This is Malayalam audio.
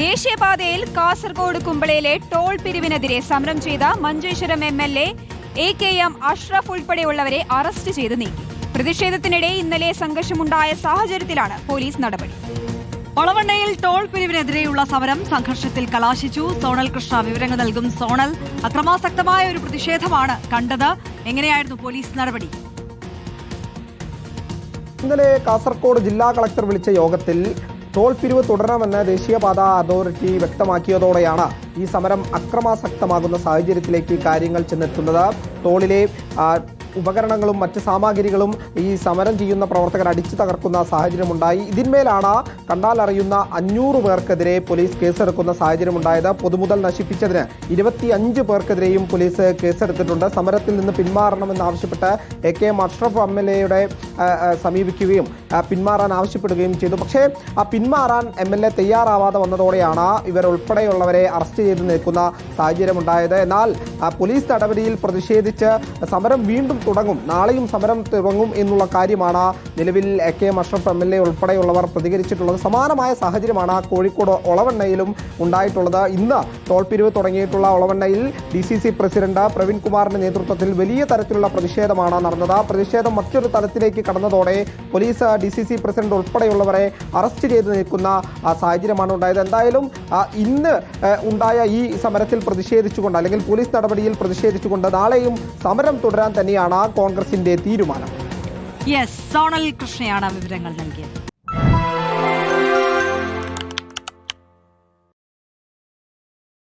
ദേശീയപാതയിൽ കാസർഗോഡ് കുമ്പളയിലെ ടോൾ പിരിവിനെതിരെ സമരം ചെയ്ത Manjeshwaram M L A A K M Ashraf ഉൾപ്പെടെയുള്ളവരെ arrest ചെയ്ത് നീക്കി. പ്രതിഷേധത്തിനിടെ ഇന്നലെ സംഘർഷമുണ്ടായ സാഹചര്യത്തിലാണ് പോലീസ് നടപടി. ഒളവണ്ണയിൽ ടോൾ പിരിവിനെതിരെയുള്ള സമരം സംഘർഷത്തിൽ കലാശിച്ചു. സോണൽ കൃഷ്ണ വിവരങ്ങൾ നൽകും സോണൽ. അക്രമാസക്തമായ ഒരു പ്രതിഷേധമാണ് കണ്ടത്. എങ്ങനെയായിരുന്നു പോലീസ് നടപടി? ഇന്നലെ കാസർഗോഡ് ജില്ലാ കളക്ടർ വിളിച്ച യോഗത്തിൽ ടോൾ പിരിവ് തുടരണമെന്ന് ദേശീയപാത അതോറിറ്റി വ്യക്തമാക്കിയതോടെയാണ് ഈ സമരം അക്രമാസക്തമാകുന്ന സാഹചര്യത്തിലേക്ക് കാര്യങ്ങൾ ചെന്നെത്തുന്നത്. ടോളിലെ ഉപകരണങ്ങളും മറ്റ് സാമഗ്രികളും ഈ സമരം ചെയ്യുന്ന പ്രവർത്തകർ അടിച്ചു തകർക്കുന്ന സാഹചര്യമുണ്ടായി. ഇതിന്മേലാണ് കണ്ടാൽ അറിയുന്ന അഞ്ഞൂറ് പേർക്കെതിരെ പോലീസ് കേസെടുക്കുന്ന സാഹചര്യമുണ്ടായത്. പൊതുമുതൽ നശിപ്പിച്ചതിന് ഇരുപത്തി അഞ്ച് പേർക്കെതിരെയും പോലീസ് കേസെടുത്തിട്ടുണ്ട്. സമരത്തിൽ നിന്ന് പിന്മാറണമെന്നാവശ്യപ്പെട്ട് A K M Ashraf M L എയുടെ സമീപിക്കുകയും പിന്മാറാൻ ആവശ്യപ്പെടുകയും ചെയ്തു. പക്ഷേ ആ പിന്മാറാൻ എം എൽ എ തയ്യാറാവാതെ വന്നതോടെയാണ് ഇവർ ഉൾപ്പെടെയുള്ളവരെ അറസ്റ്റ് ചെയ്ത് നിൽക്കുന്ന സാഹചര്യമുണ്ടായത്. എന്നാൽ പോലീസ് നടപടിയിൽ പ്രതിഷേധിച്ച് സമരം വീണ്ടും തുടങ്ങും. നാളെയും സമരം തുടങ്ങും എന്നുള്ള കാര്യമാണ് നിലവിൽ A K M Ashraf M L A ഉൾപ്പെടെയുള്ളവർ പ്രതികരിച്ചിട്ടുള്ളത്. സമാനമായ സാഹചര്യമാണ് കോഴിക്കോട് ഒളവണ്ണയിലും ഉണ്ടായിട്ടുള്ളത്. ഇന്ന് തോൽപ്പിരിവ് പിരിവ് തുടങ്ങിയിട്ടുള്ള ഒളവണ്ണയിൽ D C C president Praveen കുമാറിന്റെ നേതൃത്വത്തിൽ വലിയ തരത്തിലുള്ള പ്രതിഷേധമാണ് നടന്നത്. പ്രതിഷേധം മറ്റൊരു തലത്തിലേക്ക് കടന്നതോടെ police D C C president ഉൾപ്പെടെയുള്ളവരെ arrest ചെയ്ത് നിൽക്കുന്ന സാഹചര്യമാണ് ഉണ്ടായത്. എന്തായാലും ഇന്ന് ഉണ്ടായ ഈ സമരത്തിൽ പ്രതിഷേധിച്ചുകൊണ്ട് അല്ലെങ്കിൽ പോലീസ് നടപടിയിൽ പ്രതിഷേധിച്ചുകൊണ്ട് നാളെയും സമരം തുടരാൻ തന്നെയാണ് കോൺഗ്രസിന്റെ തീരുമാനം. യെസ് സോണൽ കൃഷ്ണയാണ് വിവരങ്ങൾ നൽകിയത്.